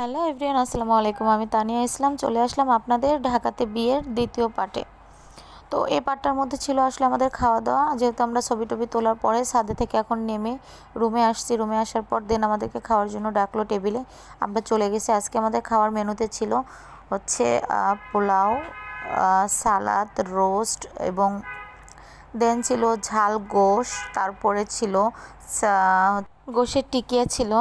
Hello everyone আসসালামু আলাইকুম। আমি তানিয়া ইসলাম, চলে আসলাম আপনাদের ঢাকাতে বিয়ের দ্বিতীয় পার্টে। তো এই পার্টটার মধ্যে ছিল আসলে আমাদের খাওয়া দাওয়া যেহেতু আমরা ছবি টবি তোলার পরে সাদে থেকে এখন নেমে রুমে আসছি। রুমে আসার পর দেন আমাদেরকে খাওয়ার জন্য ডাকলো টেবিলে। আমরা চলে গেছি। আজকে আমাদের খাওয়ার মেনুতে ছিল হচ্ছে পোলাও সালাদ, রোস্ট এবং দেন ছিল ঝাল গোশ। তারপরে ছিল গোশের টিকিয়া ছিল।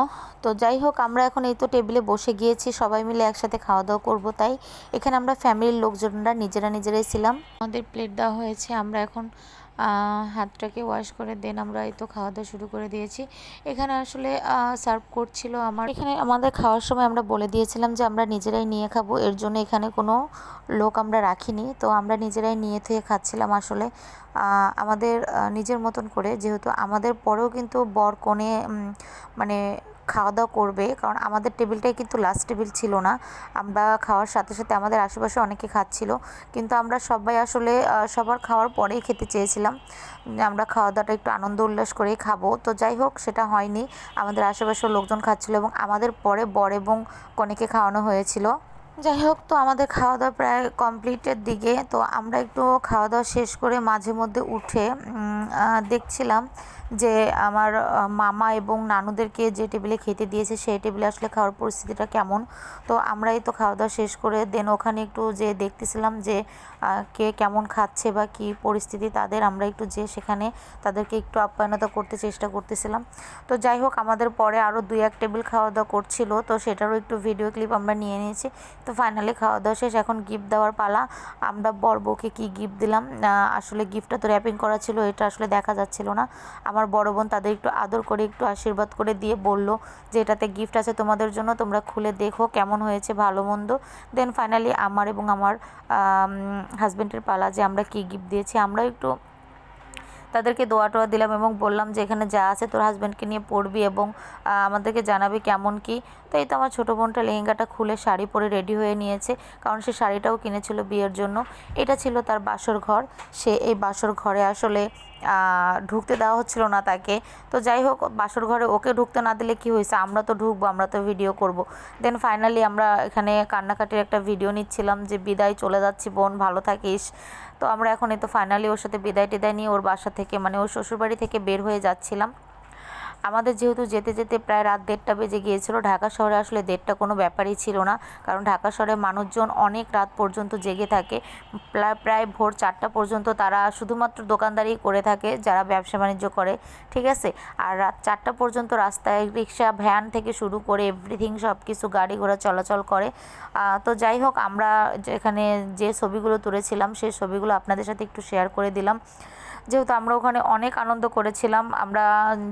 তো যাই হোক, আমরা এখন এই তো টেবিলে বসে গিয়েছি, সবাই মিলে একসাথে খাওয়া দাওয়া করব তাই। এখানে আমরা ফ্যামিলির লোকজনরা, নিজেরা নিজেরাই ছিলাম। আমাদের প্লেট দেওয়া হয়েছে, আমরা এখন হাতটাকে ওয়াশ করে দেন আমরা এই তো খাওয়া দাওয়া শুরু করে দিয়েছি। এখানে আসলে সার্ভ করছিল আমার। এখানে আমাদের খাওয়ার সময় আমরা বলে দিয়েছিলাম যে আমরা নিজেরাই নিয়ে খাব, এর জন্য এখানে কোনো লোক আমরা রাখিনি। তো আমরা নিজেরাই নিয়ে থেকে খাচ্ছিলাম আসলে আমাদের নিজের মতন করে। যেহেতু আমাদের পরেও কিন্তু বর কনে মানে খাওয়া দাওয়া করবে, কারণ আমাদের টেবিলটাই কিন্তু লাস্ট টেবিল ছিল না। আমরা খাওয়ার সাথে সাথে আমাদের আশেপাশে অনেকে খাচ্ছিল। কিন্তু আমরা সবাই আসলে সবার খাওয়ার পরেই খেতে চেয়েছিলাম। আমরা খাওয়া দাওয়াটা একটু আনন্দ উল্লাস করেই খাব। তো যাই হোক, সেটা হয়নি। আমাদের আশেপাশের লোকজন খাচ্ছিল এবং আমাদের পরে বর এবং কনেকে খাওয়ানো হয়েছিল। যাই হোক, তো আমাদের খাওয়া দাওয়া প্রায় কমপ্লিটের দিকে। তো আমরা একটু খাওয়া দাওয়া শেষ করে মাঝে মধ্যে উঠে দেখছিলাম যে আমার মামা এবং নানুদেরকে যে টেবিলে খেতে দিয়েছে, সেই টেবিলে আসলে খাওয়ার পরিস্থিতিটা কেমন। তো আমরাই তো খাওয়া দাওয়া শেষ করে দেন ওখানে একটু যে দেখতেছিলাম যে কে কেমন খাচ্ছে বা কি পরিস্থিতি তাদের, আমরা একটু যে সেখানে তাদেরকে একটু আপ্যায়নতা করতে চেষ্টা করতেছিলাম। তো যাই হোক, আমাদের পরে আরও দুই এক টেবিল খাওয়া দাওয়া করছিল, তো সেটারও একটু ভিডিও ক্লিপ আমরা নিয়ে নিয়েছি। তো ফাইনালি খাওয়া দাওয়া শেষ, এখন গিফট দেওয়ার পালা। আমরা বর বউকে কী গিফট দিলাম? আসলে গিফটটা তো র্যাপিং করা ছিল, এটা আসলে দেখা যাচ্ছিল না। আমার বড় বোন তাদের একটু আদর করে, একটু আশীর্বাদ করে দিয়ে বলল যে, এটাতে গিফট আছে তোমাদের জন্য, তোমরা খুলে দেখো কেমন হয়েছে, ভালো, মন্দ। দেন ফাইনালি আমার এবং আমার হাজব্যান্ডের পালা যে, আমরা কী গিফট দিয়েছি? আমরা একটু তাদেরকে দোয়া টোয়া দিলাম এবং বললাম যে, এখানে যা আছে তোর হাজব্যান্ডকে নিয়ে পড়বি এবং আমাদেরকে জানাবি কেমন কি। তো এই তো আমার ছোটো বোনটা লেহেঙ্গাটা খুলে শাড়ি পরে রেডি হয়ে নিয়েছে, কারণ সে শাড়িটাও কিনেছিল বিয়ের জন্য। এটা ছিল তার বাসর ঘর। সে এই বাসর ঘরে আসলে ঢুকতে দেওয়া হচ্ছিল না তাকে। তো যাই হোক, বাসর ঘরে ওকে ঢুকতে না দিলে কি হয়েছে? আমরা তো ঢুকবো, আমরা তো ভিডিও করব। দেন ফাইনালি আমরা এখানে কান্নাকাটির একটা ভিডিও নিচ্ছিলাম যে, বিদায়, চলে যাচ্ছি বোন, ভালো থাকিস। তো আমরা এখন এই তো ফাইনালি ওর সাথে বিদায় টিদায় নিয়ে ওর বাসা থেকে মানে ওর শ্বশুরবাড়ি থেকে বের হয়ে যাচ্ছিলাম। আমাদের যেহেতু যেতে যেতে প্রায় রাত দেড়টা বেজে গিয়েছিল, ঢাকা শহরে আসলে দেড়টা কোনো ব্যাপারই ছিল না। কারণ ঢাকা শহরে মানুষজন অনেক রাত পর্যন্ত জেগে থাকে। প্রায় ভোর চারটা পর্যন্ত তারা শুধুমাত্র দোকানদারি করে থাকে, যারা ব্যবসা বাণিজ্য করে। ঠিক আছে? আর রাত চারটা পর্যন্ত রাস্তায় রিক্সা, ভ্যান থেকে শুরু করে এভরিথিং সব কিছু গাড়ি ঘোড়া চলাচল করে। তো যাই হোক, আমরা এখানে যে ছবিগুলো তুলেছিলাম সেই ছবিগুলো আপনাদের সাথে একটু শেয়ার করে দিলাম। যেহেতু আমরা ওখানে অনেক আনন্দ করেছিলাম, আমরা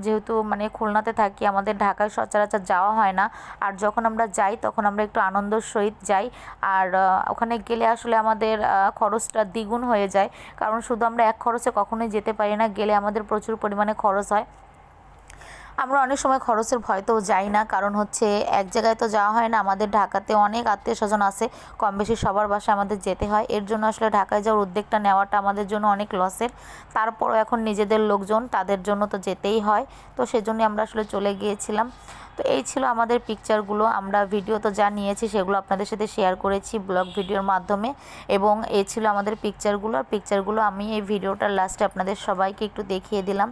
যেহেতু মানে খুলনাতে থাকি, আমাদের ঢাকায় সচরাচর যাওয়া হয় না। আর যখন আমরা যাই, তখন আমরা একটু আনন্দর সহিত যাই। আর ওখানে গেলে আসলে আমাদের খরচটা দ্বিগুণ হয়ে যায়। কারণ শুধু আমরা এক খরচে কখনোই যেতে পারি না, গেলে আমাদের প্রচুর পরিমাণে খরচ হয়। আমরা অনেক সময় খরচের ভয় তো যাই না। কারণ হচ্ছে এক জায়গায় তো যাওয়া হয় না, আমাদের ঢাকাতে অনেক আত্মীয় স্বজন আছে কম বেশি সবার বাসায় আমাদের যেতে হয়। এর জন্য আসলে ঢাকায় যাওয়ার উদ্যোগটা নেওয়াটা আমাদের জন্য অনেক লসের। তারপরও এখন নিজেদের লোকজন তাদের জন্য তো যেতেই হয়। তো সেজন্য আমরা আসলে চলে গিয়েছিলাম। তো এই ছিল আমাদের পিকচারগুলো আমরা ভিডিও তো যা নিয়েছি সেগুলো আপনাদের সাথে শেয়ার করেছি ব্লগ ভিডিওর মাধ্যমে। এবং এই ছিল আমাদের পিকচারগুলো আর পিকচারগুলো আমি এই ভিডিওটার লাস্টে আপনাদের সবাইকে একটু দেখিয়ে দিলাম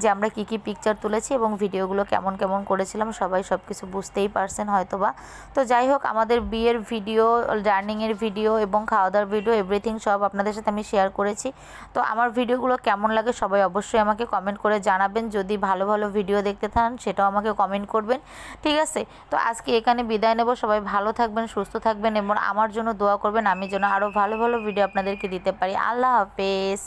যে আমরা কি কি পিকচার তুলেছি এবং ভিডিওগুলো কেমন কেমন করেছিলাম। সবাই সব কিছু বুঝতেই পারছেন হয়তো বা তো যাই হোক, আমাদের বিয়ের ভিডিও জার্নিংয়ের ভিডিও এবং খাওয়া দাওয়ার ভিডিও এভরিথিং সব আপনাদের সাথে আমি শেয়ার করেছি। তো আমার ভিডিওগুলো কেমন লাগে সবাই অবশ্যই আমাকে কমেন্ট করে জানাবেন। যদি ভালো ভালো ভিডিও দেখতে থান সেটাও আমাকে কমেন্ট করবেন। ঠিক আছে? তো আজকে এখানে বিদায় নেব। সবাই ভালো থাকবেন, সুস্থ থাকবেন এবং আমার জন্য দোয়া করবেন। আমি যেন আরও ভালো ভালো ভিডিও আপনাদেরকে দিতে পারি। আল্লাহ হাফেজ।